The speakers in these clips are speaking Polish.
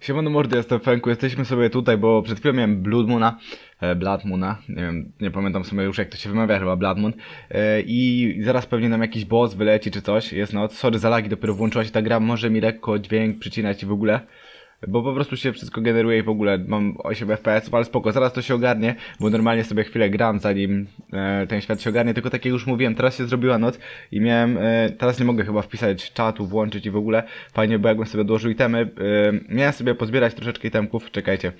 Siemano mordy, jestem Fenku, jesteśmy sobie tutaj, bo przed chwilą miałem Blood Moona, e, Blood Moona, nie wiem, nie pamiętam sobie już jak to się wymawia, chyba Blood Moon e, i zaraz pewnie nam jakiś boss wyleci czy coś, jest noc, sorry za lagi, dopiero włączyła się ta gra, może mi lekko dźwięk przycinać i w ogóle, bo po prostu się wszystko generuje i w ogóle mam 8 FPS, ale spoko, zaraz to się ogarnie, bo normalnie sobie chwilę gram zanim e, ten świat się ogarnie, tylko tak jak już mówiłem, teraz się zrobiła noc i miałem, e, teraz nie mogę chyba wpisać czatu, włączyć i w ogóle, fajnie by jakbym sobie odłożył itemy, e, miałem sobie pozbierać troszeczkę itemków, czekajcie.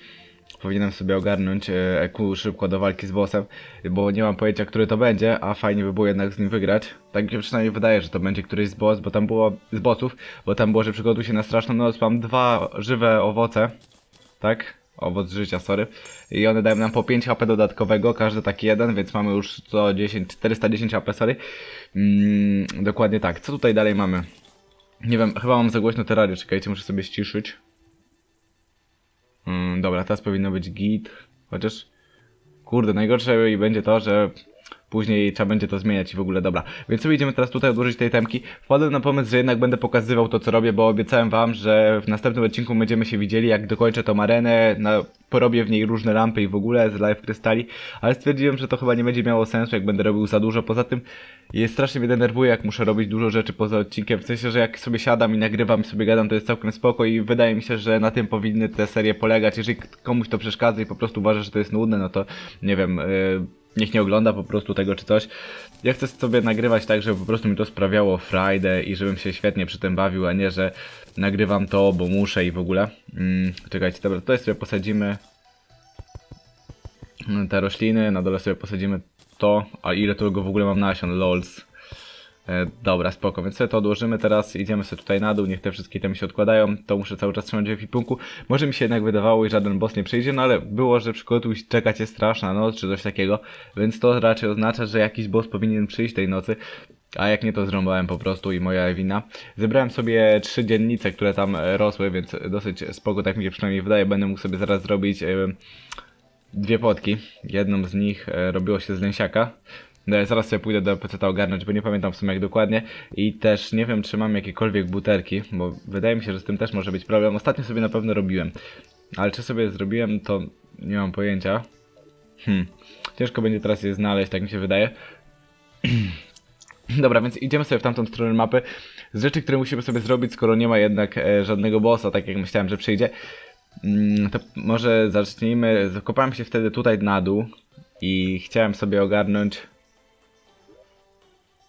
Powinienem sobie ogarnąć e, EQ szybko do walki z bossem, bo nie mam pojęcia, który to będzie, a fajnie by było jednak z nim wygrać. Tak mi się przynajmniej wydaje, że to będzie któryś z boss, bo tam było z bossów, bo tam było, że przygotuj się na straszną noc, mam dwa żywe owoce, tak? Owoc życia, sorry. I one dają nam po 5 HP dodatkowego, każdy taki jeden, więc mamy już 110, 410 HP, sorry. Mm, dokładnie tak. Co tutaj dalej mamy? Nie wiem, chyba mam za głośno te radio, czekajcie, muszę sobie ściszyć. Mm, dobra, teraz powinno być git. Chociaż. Kurde, najgorsze i będzie to, że później trzeba będzie to zmieniać i w ogóle dobra. Więc sobie idziemy teraz tutaj odłożyć tej temki. Wpadłem na pomysł, że jednak będę pokazywał to, co robię, bo obiecałem wam, że w następnym odcinku będziemy się widzieli, jak dokończę tą arenę, na, porobię w niej różne lampy i w ogóle z live krystali, ale stwierdziłem, że to chyba nie będzie miało sensu, jak będę robił za dużo. Poza tym jest strasznie mnie denerwuje, jak muszę robić dużo rzeczy poza odcinkiem. W sensie, że jak sobie siadam i nagrywam i sobie gadam, to jest całkiem spoko i wydaje mi się, że na tym powinny te serie polegać. Jeżeli komuś to przeszkadza i po prostu uważa, że to jest nudne, no to nie wiem, yy, niech nie ogląda po prostu tego czy coś. Ja chcę sobie nagrywać tak, żeby po prostu mi to sprawiało frajdę i żebym się świetnie przy tym bawił, a nie, że nagrywam to, bo muszę i w ogóle. Mm, czekajcie, dobra, tutaj sobie posadzimy te rośliny, na dole sobie posadzimy to, a ile tego w ogóle mam nasion, lols. E, dobra, spoko, więc sobie to odłożymy teraz, idziemy sobie tutaj na dół, niech te wszystkie temy się odkładają, to muszę cały czas trzymać w ekwipunku. Może mi się jednak wydawało, i żaden boss nie przyjdzie, no ale było, że przygotuj się, czekać jest straszna noc, czy coś takiego, więc to raczej oznacza, że jakiś boss powinien przyjść tej nocy. A jak nie, to zrąbałem po prostu i moja wina. Zebrałem sobie trzy dziennice, które tam e, rosły, więc dosyć spoko, tak mi się przynajmniej wydaje. Będę mógł sobie zaraz zrobić e, dwie potki. Jedną z nich robiło się z lęsiaka. No, zaraz sobie pójdę do PC ogarnąć, bo nie pamiętam w sumie jak dokładnie. I też nie wiem, czy mam jakiekolwiek butelki, bo wydaje mi się, że z tym też może być problem. Ostatnio sobie na pewno robiłem. Ale czy sobie zrobiłem, to nie mam pojęcia. Hmm. Ciężko będzie teraz je znaleźć, tak mi się wydaje. Dobra, więc idziemy sobie w tamtą stronę mapy. Z rzeczy, które musimy sobie zrobić, skoro nie ma jednak e, żadnego bossa, tak jak myślałem, że przyjdzie. Mm, to może zacznijmy. Zakopałem się wtedy tutaj na dół i chciałem sobie ogarnąć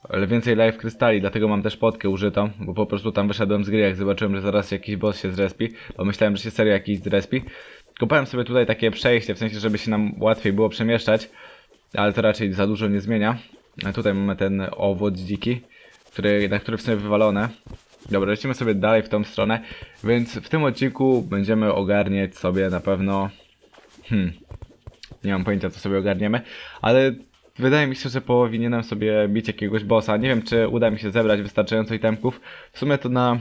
ale więcej live krystali, dlatego mam też potkę użytą, bo po prostu tam wyszedłem z gry, jak zobaczyłem, że zaraz jakiś boss się zrespi, bo myślałem, że się serio jakiś zrespi. Kopałem sobie tutaj takie przejście, w sensie, żeby się nam łatwiej było przemieszczać, ale to raczej za dużo nie zmienia. A tutaj mamy ten owoc dziki, który, na który w sumie wywalone. Dobra, lecimy sobie dalej w tą stronę, więc w tym odcinku będziemy ogarniać sobie na pewno... Hmm, nie mam pojęcia co sobie ogarniemy, ale wydaje mi się, że powinienem sobie bić jakiegoś bossa. Nie wiem, czy uda mi się zebrać wystarczająco itemków. W sumie to na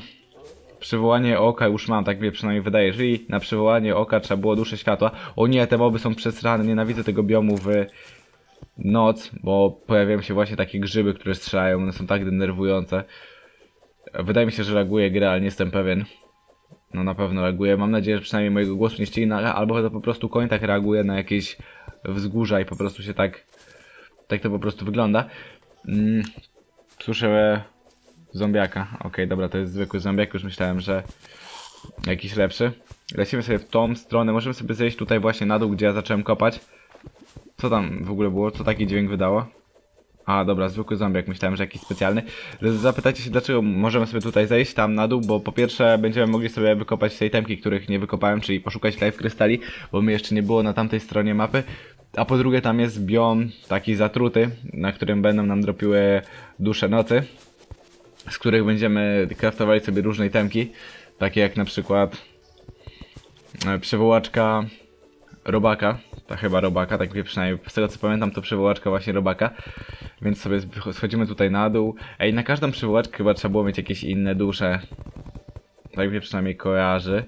przywołanie oka już mam, tak mi przynajmniej wydaje. Jeżeli na przywołanie oka trzeba było dusze światła. O nie, te moby są przesrane, nienawidzę tego biomu w noc, bo pojawiają się właśnie takie grzyby, które strzelają, one są tak denerwujące. Wydaje mi się, że laguje grę, ale nie jestem pewien. No na pewno reaguje. Mam nadzieję, że przynajmniej mojego głosu nie ścina, albo to po prostu koń tak reaguje na jakieś wzgórza i po prostu się tak... Tak to po prostu wygląda. Mm, słyszę zombiaka. Okej, dobra, to jest zwykły zombiak. Już myślałem, że jakiś lepszy. Lecimy sobie w tą stronę. Możemy sobie zejść tutaj właśnie na dół, gdzie ja zacząłem kopać. Co tam w ogóle było? Co taki dźwięk wydało? A, dobra, zwykły zombiak, myślałem, że jakiś specjalny. Zapytajcie się, dlaczego możemy sobie tutaj zejść tam na dół, bo po pierwsze będziemy mogli sobie wykopać tej temki, których nie wykopałem, czyli poszukać live krystali, bo mnie jeszcze nie było na tamtej stronie mapy. A po drugie tam jest biom taki zatruty, na którym będą nam dropiły dusze nocy, z których będziemy kraftowali sobie różne itemki, takie jak na przykład e, przywołaczka robaka, ta chyba robaka, tak przynajmniej z tego co pamiętam to przywołaczka właśnie robaka, więc sobie schodzimy tutaj na dół. Ej, na każdą przywołaczkę chyba trzeba było mieć jakieś inne dusze, tak mnie przynajmniej kojarzy.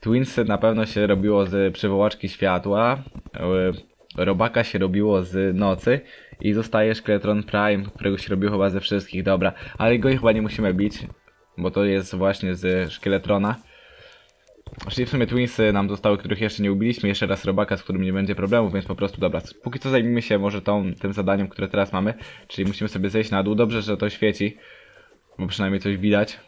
Twinsy na pewno się robiło z przywołaczki światła, e, robaka się robiło z nocy i zostaje Szkieletron Prime, którego się robiło chyba ze wszystkich, dobra, ale go chyba nie musimy bić, bo to jest właśnie z Szkieletrona. Czyli w sumie Twinsy nam zostały, których jeszcze nie ubiliśmy, jeszcze raz robaka, z którym nie będzie problemu, więc po prostu dobra. Póki co zajmijmy się może tą, tym zadaniem, które teraz mamy, czyli musimy sobie zejść na dół. Dobrze, że to świeci, bo przynajmniej coś widać.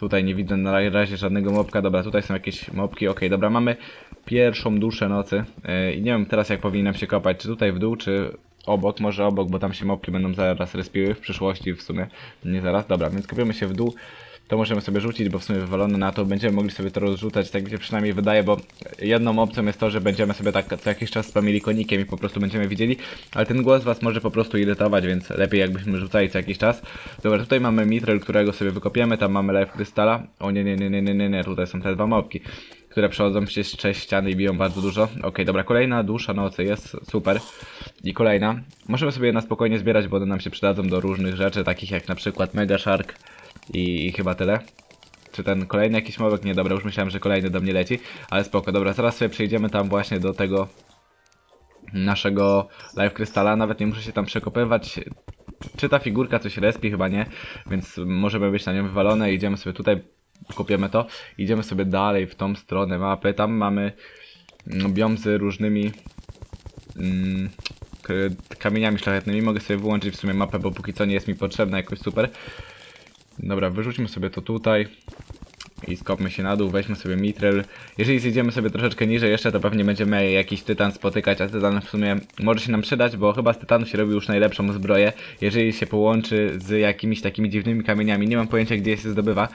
Tutaj nie widzę na razie żadnego mopka. Dobra, tutaj są jakieś mopki. Okej, dobra, mamy pierwszą duszę nocy. Yy, I nie wiem teraz jak powinienem się kopać, czy tutaj w dół, czy obok, może obok, bo tam się mopki będą zaraz respiły w przyszłości w sumie. Nie zaraz, dobra, więc kopiemy się w dół. To możemy sobie rzucić, bo w sumie wywalone na to będziemy mogli sobie to rozrzucać, tak mi się przynajmniej wydaje, bo jedną opcją jest to, że będziemy sobie tak co jakiś czas spamili konikiem i po prostu będziemy widzieli, ale ten głos was może po prostu irytować, więc lepiej jakbyśmy rzucali co jakiś czas. Dobra, tutaj mamy mitrel, którego sobie wykopiemy, tam mamy live krystala. O nie, nie, nie, nie, nie, nie, nie, tutaj są te dwa mopki, które przechodzą przez sześć ściany i biją bardzo dużo. Okej, dobra, kolejna dusza nocy jest super. I kolejna. Możemy sobie je na spokojnie zbierać, bo one nam się przydadzą do różnych rzeczy, takich jak na przykład Mega Shark i, i chyba tyle. Czy ten kolejny jakiś małek? Nie, dobra, już myślałem, że kolejny do mnie leci, ale spoko, dobra, zaraz sobie przejdziemy tam właśnie do tego naszego live krystala, nawet nie muszę się tam przekopywać. Czy ta figurka coś respi? Chyba nie, więc możemy być na nią wywalone. Idziemy sobie tutaj, kopiemy to, idziemy sobie dalej w tą stronę mapy. Tam mamy mm, biom z różnymi mm, kamieniami szlachetnymi. Mogę sobie wyłączyć w sumie mapę, bo póki co nie jest mi potrzebna jakoś super. Dobra, wyrzućmy sobie to tutaj i skopmy się na dół, weźmy sobie mitrel. Jeżeli zjedziemy sobie troszeczkę niżej jeszcze, to pewnie będziemy jakiś tytan spotykać, a tytan w sumie może się nam przydać, bo chyba z tytanu się robi już najlepszą zbroję, jeżeli się połączy z jakimiś takimi dziwnymi kamieniami. Nie mam pojęcia gdzie się zdobywa,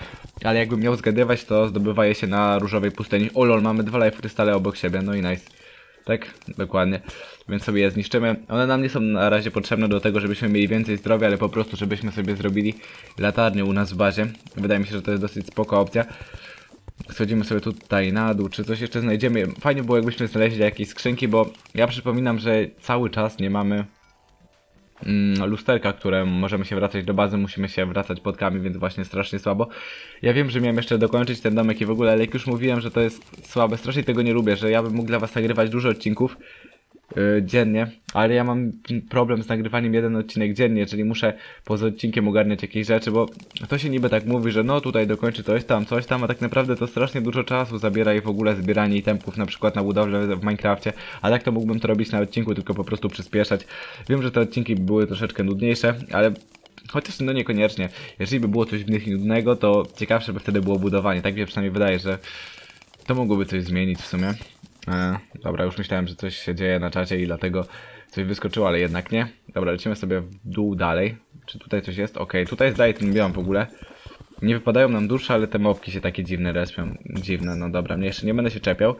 ale jakbym miał zgadywać, to zdobywa je się na różowej pustyni. O lol, mamy dwa life krystale obok siebie, no i nice. Tak, dokładnie. Więc sobie je zniszczymy. One nam nie są na razie potrzebne do tego, żebyśmy mieli więcej zdrowia, ale po prostu, żebyśmy sobie zrobili latarnię u nas w bazie. Wydaje mi się, że to jest dosyć spoko opcja. Schodzimy sobie tutaj na dół, czy coś jeszcze znajdziemy. Fajnie było, jakbyśmy znaleźli jakieś skrzynki, bo ja przypominam, że cały czas nie mamy mm, lusterka, które możemy się wracać do bazy, musimy się wracać podkami, więc właśnie strasznie słabo. Ja wiem, że miałem jeszcze dokończyć ten domek i w ogóle, ale jak już mówiłem, że to jest słabe, strasznie tego nie lubię, że ja bym mógł dla was nagrywać dużo odcinków dziennie, ale ja mam problem z nagrywaniem jeden odcinek dziennie, czyli muszę poza odcinkiem ogarniać jakieś rzeczy, bo to się niby tak mówi, że no tutaj dokończy coś tam, coś tam, a tak naprawdę to strasznie dużo czasu zabiera i w ogóle zbieranie itemków na przykład na budowlę w Minecrafcie, a tak to mógłbym to robić na odcinku, tylko po prostu przyspieszać. Wiem, że te odcinki by były troszeczkę nudniejsze, ale Chociaż no niekoniecznie. Jeżeli by było coś w nich nudnego, to ciekawsze by wtedy było budowanie. Tak mi się przynajmniej wydaje, że to mogłoby coś zmienić w sumie. E, dobra, już myślałem, że coś się dzieje na czacie i dlatego coś wyskoczyło, ale jednak nie. Dobra, lecimy sobie w dół dalej. Czy tutaj coś jest? Okej, tutaj zdaje ten biom w ogóle. Nie wypadają nam dusze, ale te mopki się takie dziwne respią. Dziwne, no dobra, mnie jeszcze nie będę się czepiał.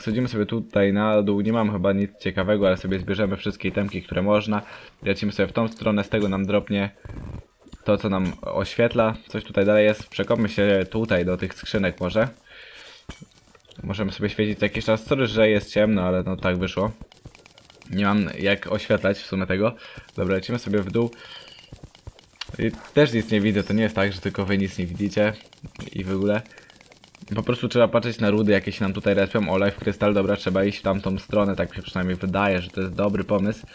Schodzimy sobie tutaj na dół, nie mam chyba nic ciekawego, ale sobie zbierzemy wszystkie itemki, które można. Lecimy sobie w tą stronę, z tego nam dropnie to, co nam oświetla. Coś tutaj dalej jest. Przekopmy się tutaj do tych skrzynek może. Możemy sobie świecić jakiś czas. Sorry, że jest ciemno, ale no tak wyszło. Nie mam jak oświetlać w sumie tego. Dobra, lecimy sobie w dół. I też nic nie widzę, to nie jest tak, że tylko wy nic nie widzicie i w ogóle. Po prostu trzeba patrzeć na rudy, jakie się nam tutaj respią. O, life krystal, dobra, trzeba iść w tamtą stronę, tak mi się przynajmniej wydaje, że to jest dobry pomysł.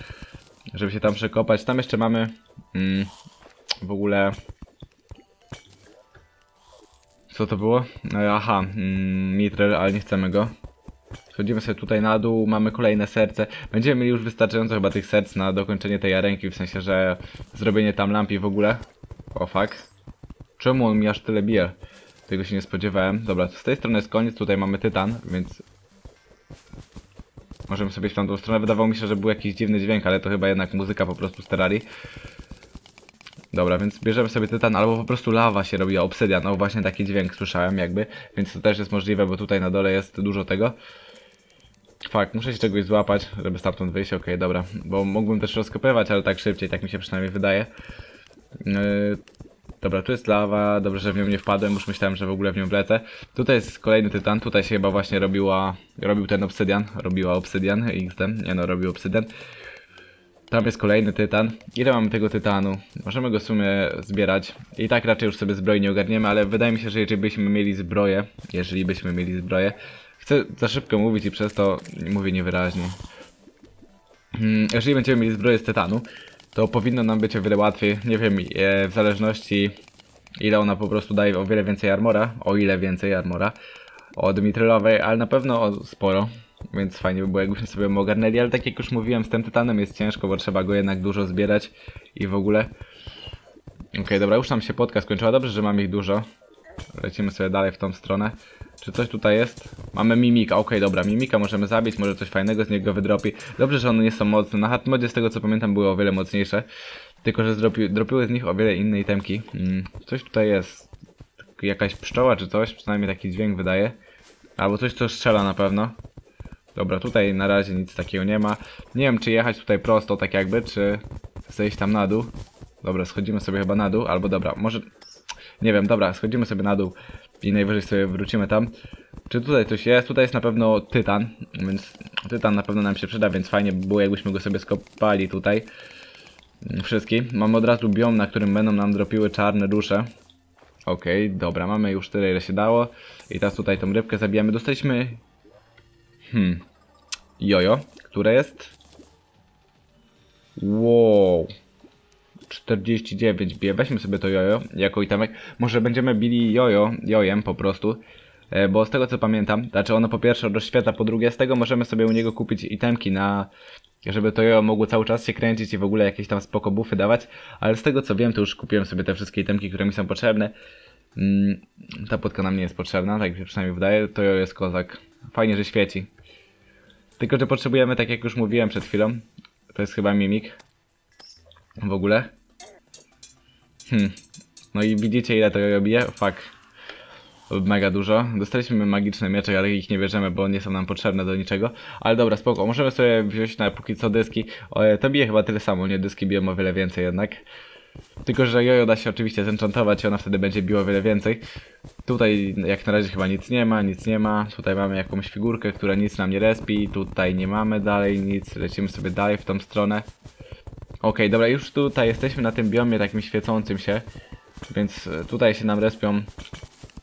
Żeby się tam przekopać. Tam jeszcze mamy mm, w ogóle... Co to było? E, Aha, mm, mitrel, ale nie chcemy go. Schodzimy sobie tutaj na dół, mamy kolejne serce. Będziemy mieli już wystarczająco chyba tych serc na dokończenie tej arenki, w sensie, że zrobienie tam lampi w ogóle. O fuck. Czemu on mi aż tyle bije? Tego się nie spodziewałem. Dobra, z tej strony jest koniec, tutaj mamy tytan, więc... Możemy sobie w tamtą stronę. Wydawało mi się, że był jakiś dziwny dźwięk, ale to chyba jednak muzyka po prostu z Terrarii. Dobra, więc bierzemy sobie tytan, albo po prostu lawa się robi, obsydian. No właśnie taki dźwięk słyszałem jakby, więc to też jest możliwe, bo tutaj na dole jest dużo tego. Fakt, muszę się czegoś złapać, żeby stamtąd wyjść, okej, dobra. Bo mógłbym też rozkopywać, ale tak szybciej, tak mi się przynajmniej wydaje. Yy, dobra, tu jest lawa, dobrze, że w nią nie wpadłem, już myślałem, że w ogóle w nią wlecę. Tutaj jest kolejny tytan, tutaj się chyba właśnie robiła, robił ten obsydian, robiła obsydian, XD, nie no, robił obsydian. Tam jest kolejny tytan. Ile mamy tego tytanu? Możemy go w sumie zbierać. I tak raczej już sobie zbroi nie ogarniemy, ale wydaje mi się, że jeżeli byśmy mieli zbroję, jeżeli byśmy mieli zbroję, chcę za szybko mówić i przez to mówię niewyraźnie. Hmm, Jeżeli będziemy mieli zbroję z tytanu, to powinno nam być o wiele łatwiej. Nie wiem, e, w zależności ile ona po prostu daje o wiele więcej armora, o ile więcej armora. od mitrylowej, ale na pewno sporo. Więc fajnie by było, jakbyśmy sobie ją ogarnęli, ale tak jak już mówiłem, z tym tytanem jest ciężko, bo trzeba go jednak dużo zbierać i w ogóle. Okej, dobra, już nam się podka skończyła. Dobrze, że mam ich dużo. Lecimy sobie dalej w tą stronę. Czy coś tutaj jest? Mamy mimika, okej, dobra, mimika możemy zabić, może coś fajnego z niego wydropi. Dobrze, że one nie są mocne. Na hardmodzie z tego co pamiętam były o wiele mocniejsze. Tylko, że zdropi, dropiły z nich o wiele inne itemki. Mm, coś tutaj jest. Jakaś pszczoła czy coś, przynajmniej taki dźwięk wydaje. Albo coś, co strzela na pewno. Dobra, tutaj na razie nic takiego nie ma. Nie wiem, czy jechać tutaj prosto, tak jakby, czy zejść tam na dół. Dobra, schodzimy sobie chyba na dół, albo dobra, może... Nie wiem, dobra, schodzimy sobie na dół i najwyżej sobie wrócimy tam. Czy tutaj coś jest? Tutaj jest na pewno tytan, więc tytan na pewno nam się przyda, więc fajnie by było, jakbyśmy go sobie skopali tutaj. Wszystki. Mamy od razu biom, na którym będą nam dropiły czarne dusze. Okej, dobra, mamy już tyle, ile się dało. I teraz tutaj tą rybkę zabijamy. Dostaliśmy... Hmm... Jojo, które jest... Wow... 49 bije. Weźmy sobie to jojo jako itemek. Może będziemy bili jojo, jojem po prostu. E, Bo z tego co pamiętam, znaczy ono po pierwsze rozświetla, po drugie z tego możemy sobie u niego kupić itemki na... Żeby to jojo mogło cały czas się kręcić i w ogóle jakieś tam spoko buffy dawać. Ale z tego co wiem, to już kupiłem sobie te wszystkie itemki, które mi są potrzebne. Mm, ta płytka nam nie jest potrzebna, tak mi się przynajmniej wydaje. To jojo jest kozak. Fajnie, że świeci. Tylko, że potrzebujemy, tak jak już mówiłem przed chwilą, to jest chyba mimik. W ogóle. Hmm. No i widzicie ile to jojo bije? Fuck. Mega dużo. Dostaliśmy magiczne miecze, ale ich nie bierzemy, bo nie są nam potrzebne do niczego. Ale dobra, spoko. Możemy sobie wziąć na póki co dyski. O, e, to bije chyba tyle samo, nie? Dyski biją o wiele więcej jednak. Tylko, że jojo da się oczywiście zenchantować i ona wtedy będzie biła wiele więcej. Tutaj jak na razie chyba nic nie ma, nic nie ma. Tutaj mamy jakąś figurkę, która nic nam nie respi. Tutaj nie mamy dalej nic. Lecimy sobie dalej w tą stronę. Okej, dobra, już tutaj jesteśmy na tym biomie takim świecącym się. Więc e, tutaj się nam respią.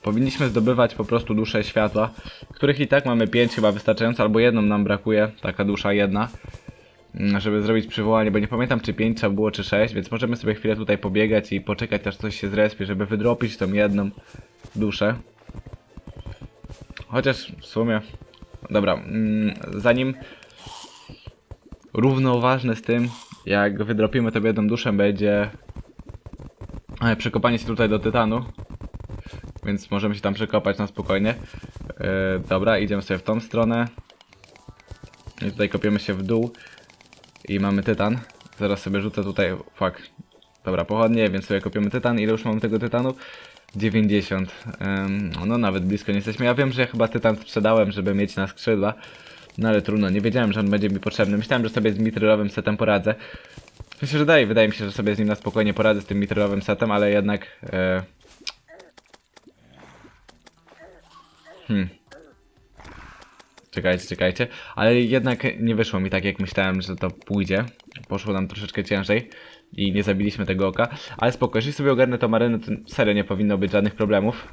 Powinniśmy zdobywać po prostu dusze światła, których i tak mamy 5 chyba wystarczająco, albo jedną nam brakuje, taka dusza jedna. Mm, Żeby zrobić przywołanie, bo nie pamiętam czy 5 trzeba było, czy 6, więc możemy sobie chwilę tutaj pobiegać i poczekać aż coś się zrespie, żeby wydropić tą jedną duszę. Chociaż w sumie... Dobra, mm, zanim równoważne z tym, jak wydropimy tę jedną duszę, będzie e, przekopanie się tutaj do tytanu. Więc możemy się tam przekopać na spokojnie. E, dobra, idziemy sobie w tą stronę. I tutaj kopiemy się w dół. I mamy tytan. Zaraz sobie rzucę tutaj. Fuck. Dobra, pochodnie, więc sobie kopiemy tytan. Ile już mamy tego tytanu? 90. Em, no nawet blisko nie jesteśmy. Ja wiem, że ja chyba tytan sprzedałem, żeby mieć na skrzydła. No ale trudno, nie wiedziałem, że on będzie mi potrzebny. Myślałem, że sobie z mitrylowym setem poradzę. Myślę, że daje, wydaje mi się, że sobie z nim na spokojnie poradzę z tym mitrylowym setem, ale jednak... E... Hmm. Czekajcie, czekajcie. Ale jednak nie wyszło mi tak, jak myślałem, że to pójdzie. Poszło nam troszeczkę ciężej i nie zabiliśmy tego oka. Ale spoko, jeżeli sobie ogarnę tą arenę, to serio nie powinno być żadnych problemów.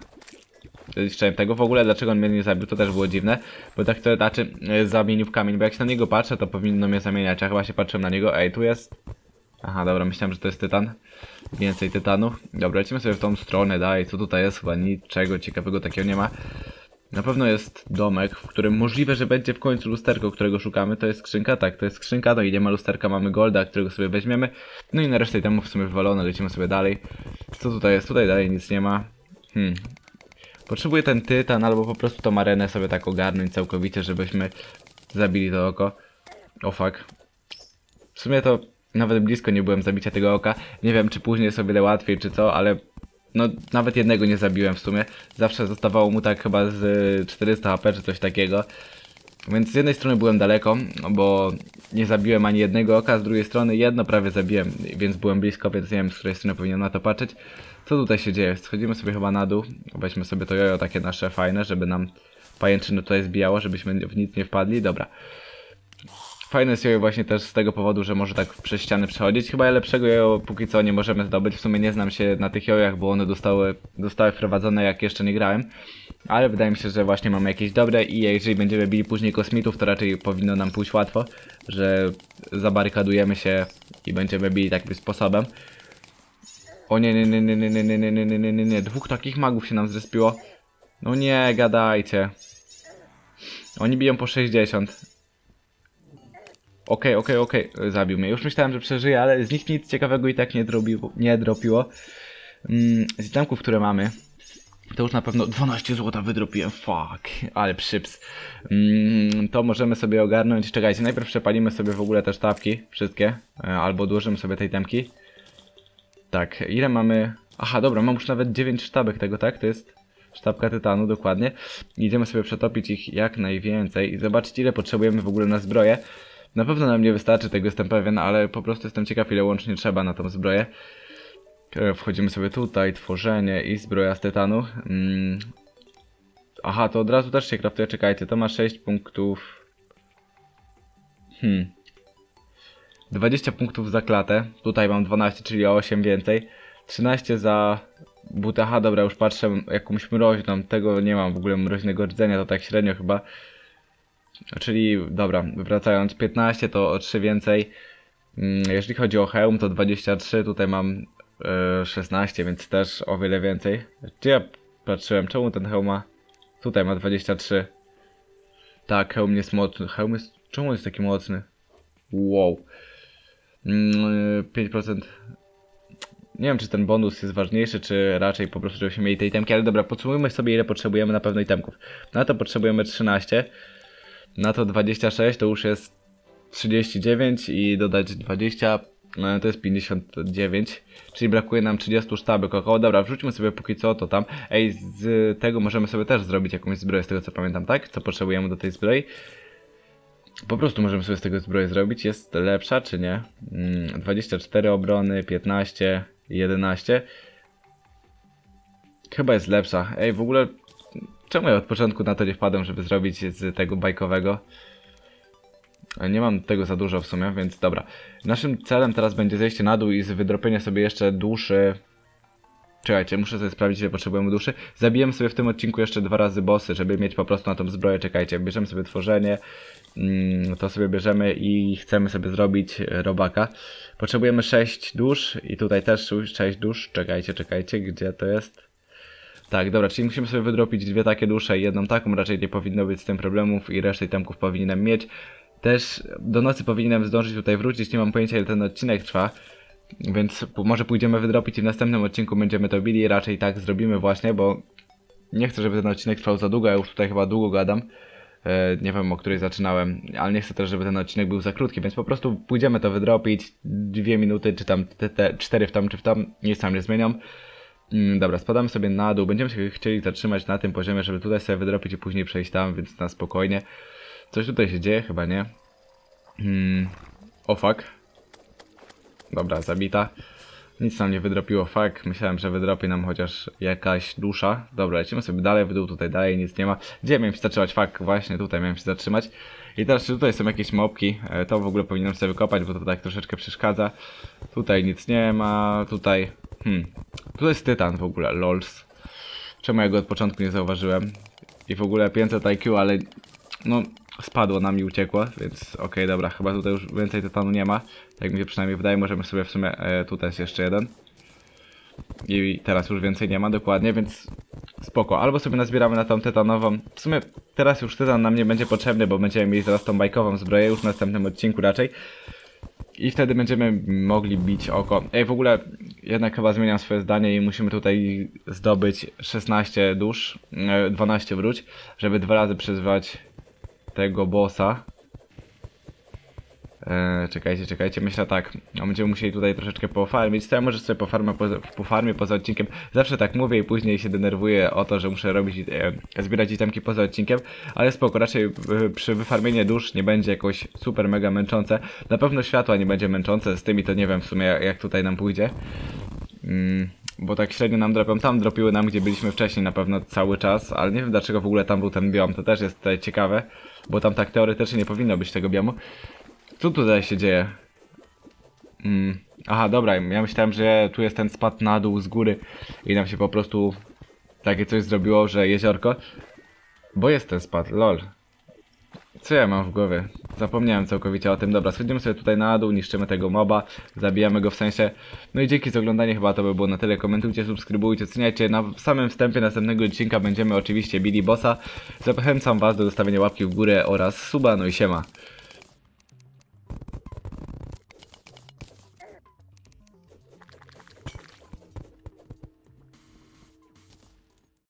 Zniszczyłem tego. W ogóle dlaczego on mnie nie zabił, to też było dziwne. Bo tak to znaczy e, zamienił w kamień, bo jak się na niego patrzę, to powinno mnie zamieniać. Ja chyba się patrzyłem na niego. Ej, tu jest. Aha, dobra, myślałem, że to jest tytan. Więcej tytanów. Dobra, lecimy sobie w tą stronę dalej. Co tutaj jest? Chyba niczego ciekawego takiego nie ma. Na pewno jest domek, w którym możliwe, że będzie w końcu lusterko, którego szukamy. To jest skrzynka, tak, to jest skrzynka, no i nie ma lusterka, mamy golda, którego sobie weźmiemy. No i na resztę temu w sumie wywalone, lecimy sobie dalej. Co tutaj jest? Tutaj dalej nic nie ma. Hmm. Potrzebuję ten tytan, albo po prostu tą arenę sobie tak ogarnąć całkowicie, żebyśmy zabili to oko. O fuck. W sumie to nawet blisko nie byłem zabicia tego oka. Nie wiem, czy później o wiele łatwiej, czy co, ale no nawet jednego nie zabiłem w sumie. Zawsze zostawało mu tak chyba z y, 400 HP czy coś takiego. Więc z jednej strony byłem daleko, bo nie zabiłem ani jednego oka, z drugiej strony jedno prawie zabiłem, więc byłem blisko, więc nie wiem z której strony powinienem na to patrzeć. Co tutaj się dzieje? Schodzimy sobie chyba na dół, weźmy sobie to jojo takie nasze fajne, żeby nam pajęczyny tutaj zbijało, żebyśmy w nic nie wpadli. Dobra. Fajne jest jojo właśnie też z tego powodu, że może tak przez ściany przechodzić. Chyba lepszego jojo póki co nie możemy zdobyć. W sumie nie znam się na tych jojach, bo one zostały, zostały wprowadzone jak jeszcze nie grałem. Ale wydaje mi się, że właśnie mamy jakieś dobre i jeżeli będziemy bili później kosmitów, to raczej powinno nam pójść łatwo, że zabarykadujemy się i będziemy bili takim sposobem. O nie, nie, nie, nie, nie, nie, nie, nie, nie, nie, nie, nie, dwóch takich magów się nam zrespiło. No nie, gadajcie. Oni biją po 60. Okej, okej, okej. Zabił mnie. Już myślałem, że przeżyje, ale z nich nic ciekawego i tak nie, drobiło, nie dropiło. Mm, z itemków, które mamy, to już na pewno 12 zł wydropiłem. Fuck, ale przyps. Mm, to możemy sobie ogarnąć. Czekajcie, najpierw przepalimy sobie w ogóle te sztabki. Wszystkie. E, Albo odłożymy sobie tej temki. Tak, ile mamy... Aha, dobra, mam już nawet 9 sztabek tego, tak? To jest sztabka tytanu, dokładnie. Idziemy sobie przetopić ich jak najwięcej i zobaczyć ile potrzebujemy w ogóle na zbroję. Na pewno nam nie wystarczy, tego jestem pewien, ale po prostu jestem ciekaw ile łącznie trzeba na tą zbroję. E, Wchodzimy sobie tutaj, tworzenie i zbroja z tytanu. Mm. Aha, to od razu też się kraftuje, czekajcie, to ma 6 punktów. Hmm. 20 punktów za klatę, tutaj mam 12, czyli o 8 więcej. 13 za buty, aha dobra, już patrzę jakąś mroźną, tego nie mam w ogóle mroźnego rdzenia, to tak średnio chyba. Czyli, dobra, wracając, 15 to o 3 więcej. Mm, Jeżeli chodzi o hełm, to 23, tutaj mam e, 16, więc też o wiele więcej. Gdzie ja patrzyłem, czemu ten hełm ma? Tutaj ma 23. Tak, hełm jest mocny. Hełm jest... Czemu jest taki mocny? Wow. Mm, 5%. Nie wiem, czy ten bonus jest ważniejszy, czy raczej po prostu, żebyśmy mieli tej temki, ale dobra, podsumujmy sobie, ile potrzebujemy na pewno itemków. Na to potrzebujemy 13, na to 26 to już jest 39 i dodać 20 no, to jest 59, czyli brakuje nam 30 sztabek około. Dobra, wrzućmy sobie póki co to tam. Ej, z tego możemy sobie też zrobić jakąś zbroję, z tego co pamiętam, tak? Co potrzebujemy do tej zbroi. Po prostu możemy sobie z tego zbroję zrobić. Jest lepsza czy nie? Mm, 24 obrony, 15, 11. Chyba jest lepsza. Ej, w ogóle czemu ja od początku na to nie wpadłem, żeby zrobić z tego bajkowego? Nie mam tego za dużo w sumie, więc dobra. Naszym celem teraz będzie zejście na dół i z wydropienia sobie jeszcze duszy. Czekajcie, muszę sobie sprawdzić, ile potrzebujemy duszy. Zabijemy sobie w tym odcinku jeszcze dwa razy bossy, żeby mieć po prostu na tą zbroję. Czekajcie, bierzemy sobie tworzenie, mm, to sobie bierzemy i chcemy sobie zrobić robaka. Potrzebujemy 6 dusz i tutaj też 6 dusz. Czekajcie, czekajcie, gdzie to jest? Tak, dobra, czyli musimy sobie wydropić dwie takie dusze i jedną taką, raczej nie powinno być z tym problemów i resztę temków powinienem mieć. Też do nocy powinienem zdążyć tutaj wrócić, nie mam pojęcia ile ten odcinek trwa. Więc może pójdziemy wydropić i w następnym odcinku będziemy to bili, raczej tak zrobimy właśnie, bo nie chcę, żeby ten odcinek trwał za długo, ja już tutaj chyba długo gadam. E, nie wiem, o której zaczynałem, ale nie chcę też, żeby ten odcinek był za krótki, więc po prostu pójdziemy to wydropić, dwie minuty, czy tam te, te cztery w tam, czy w tam, nic tam nie zmieniam. Mm, dobra, spadamy sobie na dół, będziemy się chcieli zatrzymać na tym poziomie, żeby tutaj sobie wydropić i później przejść tam, więc na spokojnie. Coś tutaj się dzieje? Chyba nie. Hmm. O fuck. Dobra, zabita. Nic nam nie wydropiło, fuck. Myślałem, że wydropi nam chociaż jakaś dusza. Dobra, lecimy sobie dalej, w dół tutaj dalej, nic nie ma. Gdzie miałem się zatrzymać? Fuck, właśnie tutaj miałem się zatrzymać. I teraz czy tutaj są jakieś mopki? E, To w ogóle powinienem sobie wykopać, bo to tak troszeczkę przeszkadza. Tutaj nic nie ma, tutaj... Hmm. Tu jest tytan w ogóle, lols. Czemu ja go od początku nie zauważyłem? I w ogóle 500 IQ, ale... No, spadło nam i uciekło, więc okej, dobra, chyba tutaj już więcej tytanu nie ma. Tak mi się przynajmniej wydaje, możemy sobie w sumie, e, tutaj jest jeszcze jeden. I teraz już więcej nie ma, dokładnie, więc spoko. Albo sobie nazbieramy na tą tytanową. W sumie teraz już tytan nam nie będzie potrzebny, bo będziemy mieli zaraz tą bajkową zbroję już w następnym odcinku raczej. I wtedy będziemy mogli bić oko. Ej, w ogóle jednak chyba zmieniam swoje zdanie i musimy tutaj zdobyć 16 dusz, e, 12 wróć, żeby dwa razy przyzwać tego bossa. Eee, czekajcie, czekajcie, myślę tak. No, będziemy musieli tutaj troszeczkę pofarmić. To ja może sobie pofarmę poza, pofarmię poza odcinkiem. Zawsze tak mówię i później się denerwuję o to, że muszę robić, e, zbierać itemki poza odcinkiem. Ale spoko, raczej e, przy wyfarmieniu dusz nie będzie jakoś super mega męczące. Na pewno światła nie będzie męczące, z tymi to nie wiem w sumie jak tutaj nam pójdzie. Mm, bo tak średnio nam dropią. Tam dropiły nam, gdzie byliśmy wcześniej na pewno cały czas, ale nie wiem dlaczego w ogóle tam był ten biom. To też jest ciekawe, bo tam tak teoretycznie nie powinno być tego biomu. Co tutaj się dzieje? Mm. Aha, dobra, ja myślałem, że tu jest ten spad na dół z góry i nam się po prostu takie coś zrobiło, że jeziorko. Bo jest ten spad, lol. Co ja mam w głowie? Zapomniałem całkowicie o tym. Dobra, schodzimy sobie tutaj na dół, niszczymy tego moba, zabijamy go w sensie. No i dzięki za oglądanie, chyba to by było na tyle. Komentujcie, subskrybujcie, oceniajcie. Na samym wstępie następnego odcinka będziemy oczywiście bili bossa. Zachęcam was do zostawienia łapki w górę oraz suba, no i siema.